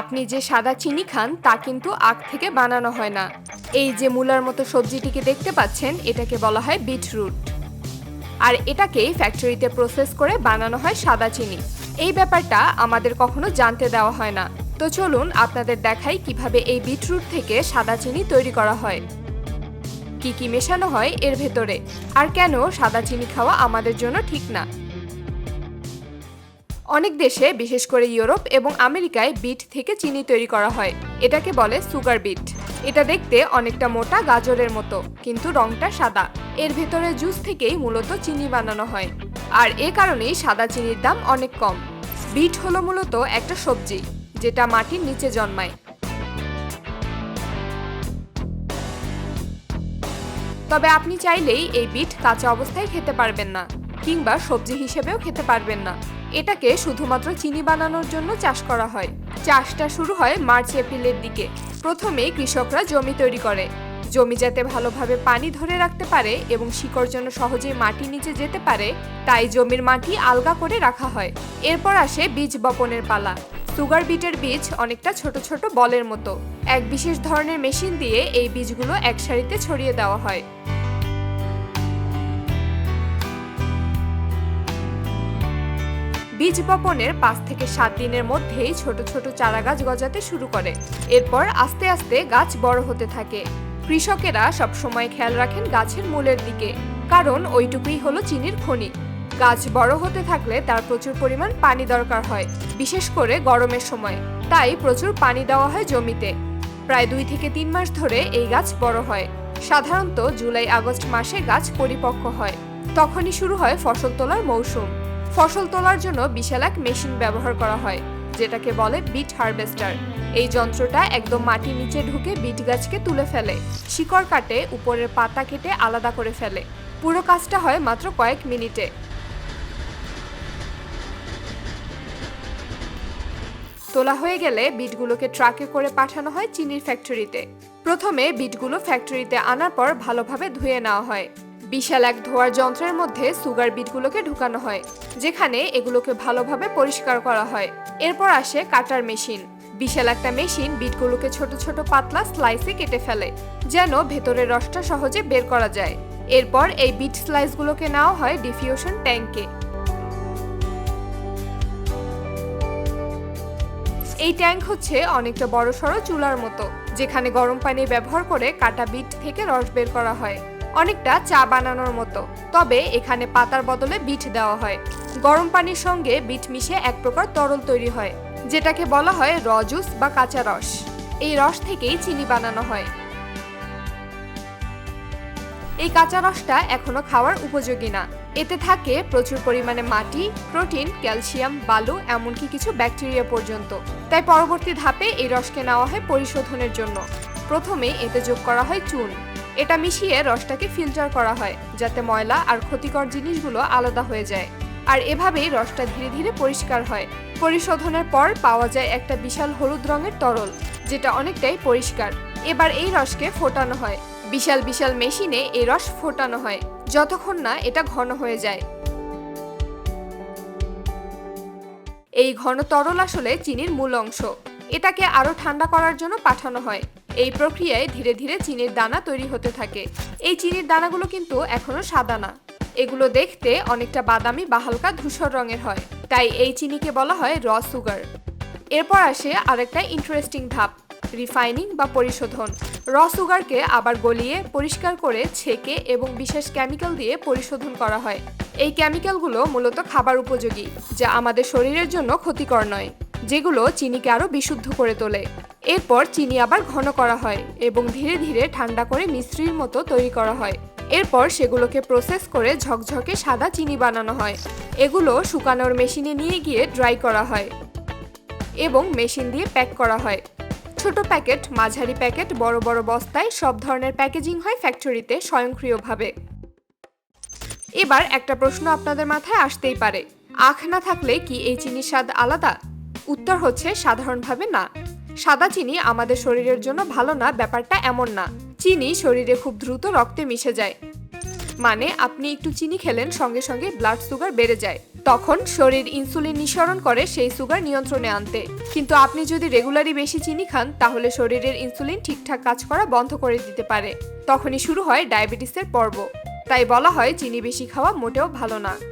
আপনি যে সাদা চিনি খান, তা কিন্তু আখ থেকে বানানো হয় না। এই যে মূলার মতো সবজিটিকে দেখতে পাচ্ছেন, এটাকে বলা হয় বিটরুট। আর এটাকেই ফ্যাক্টরিতে প্রসেস করে বানানো হয় সাদা চিনি। এই ব্যাপারটা আমাদের কখনো জানতে দেওয়া হয় না। তো চলুন আপনাদের দেখাই কীভাবে এই বিটরুট থেকে সাদা চিনি তৈরি করা হয়। কি কি মেশানো হয় এর ভেতরে? আর কেন সাদা চিনি খাওয়া আমাদের জন্য ঠিক না? অনেক দেশে, বিশেষ করে ইউরোপ এবং আমেরিকায় বিট থেকে চিনি তৈরি করা হয়। এটাকে বলে সুগার বিট। এটা দেখতে অনেকটা মোটা গাজরের মতো, কিন্তু রংটা সাদা। এর ভেতরে জুস থেকেই মূলত চিনি বানানো হয়। আর এ কারণেই সাদা চিনির দাম অনেক কম। বিট হলো মূলত একটা সবজি, যেটা মাটির নিচে জন্মায়। তবে আপনি চাইলেই এই বিট কাঁচা অবস্থায় খেতে পারবেন না। কিংবা সবজি হিসেবেও খেতে পারবেন না। এটাকে শুধুমাত্র চিনি বানানোর জন্য চাষ করা হয়। চাষটা শুরু হয় মার্চ, এপ্রিলের দিকে। প্রথমে কৃষকরা জমি তৈরি করে। জমি যাতে ভালোভাবে পানি ধরে রাখতে পারে এবং শিকড় যেন সহজেই মাটি নিচে যেতে পারে, তাই জমির মাটি আলগা করে রাখা হয়। এরপর আসে বীজ বপনের পালা। সুগার বিটের বীজ অনেকটা ছোট ছোট বলের মতো। এক বিশেষ ধরনের মেশিন দিয়ে এই বীজগুলো এক সারিতে ছড়িয়ে দেওয়া হয়। বীজ বপনের পাঁচ থেকে সাত দিনের মধ্যেই ছোট ছোট চারা গাছ গজাতে শুরু করে। এরপর আস্তে আস্তে গাছ বড় হতে থাকে। কৃষকেরা সবসময় খেয়াল রাখেন গাছের মূলের দিকে, কারণ ওইটুকুই হলো চিনির খনি। গাছ বড় হতে থাকলে তার প্রচুর পরিমাণ পানি দরকার হয়, বিশেষ করে গরমের সময়। তাই প্রচুর পানি দেওয়া হয় জমিতে। প্রায় দুই থেকে তিন মাস ধরে এই গাছ বড় হয়। সাধারণত জুলাই আগস্ট মাসে গাছ পরিপক্ক হয়। তখনই শুরু হয় ফসল তোলার মৌসুম। ফসল তোলার জন্য বিশাল এক মেশিন ব্যবহার করা হয়, যেটাকে বলে বিট হারভেস্টার। এই যন্ত্রটা একদম মাটির নিচে ঢুকে বিট গাছকে তুলে ফেলে, শিকড় কাটে, উপরের পাতা কেটে আলাদা করে ফেলে। পুরো কাজটা হয় মাত্র কয়েক মিনিটে। তোলা হয়ে গেলে বিটগুলোকে ট্রাকে করে পাঠানো হয় চিনির ফ্যাক্টরিতে। প্রথমে বিটগুলো ফ্যাক্টরিতে আনার পর ভালোভাবে ধুয়ে নেওয়া হয়। বিশাল এক ধোয়ার যন্ত্রের মধ্যে সুগার বিটগুলোকে ঢুকানো হয়, যেখানে এগুলোকে ভালোভাবে পরিষ্কার করা হয়। এরপর আসে কাটার মেশিন। বিশাল একটা মেশিন বিটগুলোকে ছোট ছোট পাতলা স্লাইসে কেটে ফেলে, যেন ভেতরের রসটা সহজে বের করা যায়। এরপর এই বিট স্লাইসগুলোকে নেওয়া হয় ডিফিউশন ট্যাঙ্কে। এই ট্যাঙ্ক হচ্ছে অনেকটা বড় সড়ো চুলার মতো, যেখানে গরম পানি ব্যবহার করে কাটা বিট থেকে রস বের করা হয়। অনেকটা চা বানানোর মতো। তবে এখানে পাতার বদলে বিট দেওয়া হয়। গরম পানির সঙ্গে বিট মিশে এক প্রকার তরল তৈরি হয়, যেটাকে বলা হয় র জুস বা কাঁচা রস। এই রস থেকেই চিনি বানানো হয়। এই কাঁচা রসটা এখনও খাওয়ার উপযোগী না। এতে থাকে প্রচুর পরিমাণে মাটি, প্রোটিন, ক্যালসিয়াম, বালু, এমনকি কিছু ব্যাকটেরিয়া পর্যন্ত। তাই পরবর্তী ধাপে এই রসকে নেওয়া হয় পরিশোধনের জন্য। প্রথমে এতে যোগ করা হয় চুন। এটা মিশিয়ে রসটাকে ফিল্টার করা হয়, যাতে ময়লা আর ক্ষতিকর জিনিসগুলো আলাদা হয়ে যায়। আর এভাবেই রসটা ধীরে ধীরে পরিষ্কার হয়। পরিশোধনের পর পাওয়া যায় একটা বিশাল হলুদ রঙের তরল, যেটা অনেকটাই পরিষ্কার। এবার এই রসকে ফোটানো হয়। বিশাল বিশাল মেশিনে এই রস ফোটানো হয়, যতক্ষণ না এটা ঘন হয়ে যায়। এই ঘন তরল আসলে চিনির মূল অংশ। এটাকে আরও ঠান্ডা করার জন্য পাঠানো হয়। এই প্রক্রিয়ায় ধীরে ধীরে চিনির দানা তৈরি হতে থাকে। এই চিনির দানাগুলো কিন্তু এখনও সাদা না। এগুলো দেখতে অনেকটা বাদামি বা হালকা ধূসর রঙের হয়। তাই এই চিনিকে বলা হয় র সুগার। এরপর আসে আরেকটা ইন্টারেস্টিং ধাপ রিফাইনিং বা পরিশোধন। র সুগারকে আবার গলিয়ে, পরিষ্কার করে ছেঁকে এবং বিশেষ কেমিক্যাল দিয়ে পরিশোধন করা হয়। এই কেমিক্যালগুলো মূলত খাবার উপযোগী, যা আমাদের শরীরের জন্য ক্ষতিকর নয়, যেগুলো চিনিকে আরও বিশুদ্ধ করে তোলে। এরপর চিনি আবার ঘন করা হয় এবং ধীরে ধীরে ঠান্ডা করে মিশ্রির মতো তৈরি করা হয়। এরপর সেগুলোকে প্রসেস করে ঝকঝকে সাদা চিনি বানানো হয়। এগুলো শুকানোর মেশিনে নিয়ে গিয়ে ড্রাই করা হয় এবং মেশিন দিয়ে প্যাক করা হয়। ছোট প্যাকেট, মাঝারি প্যাকেট, বড় বড় বস্তায় সব ধরনের প্যাকেজিং হয় ফ্যাক্টরিতে স্বয়ংক্রিয়ভাবে। এবার একটা প্রশ্ন আপনাদের মাথায় আসতেই পারে। আখ না থাকলে কি এই চিনির স্বাদ আলাদা? উত্তর হচ্ছে সাধারণভাবে না। সাদা চিনি আমাদের শরীরের জন্য ভালো না, ব্যাপারটা এমন না। চিনি শরীরে খুব দ্রুত রক্তে মিশে যায়। মানে আপনি একটু চিনি খেলেন, সঙ্গে সঙ্গে ব্লাড সুগার বেড়ে যায়। তখন শরীর ইনসুলিন নিঃসরণ করে সেই সুগার নিয়ন্ত্রণে আনতে। কিন্তু আপনি যদি রেগুলারই বেশি চিনি খান, তাহলে শরীরের ইনসুলিন ঠিকঠাক কাজ করা বন্ধ করে দিতে পারে। তখনই শুরু হয় ডায়াবেটিসের পর্ব। তাই বলা হয়, চিনি বেশি খাওয়া মোটেও ভালো না।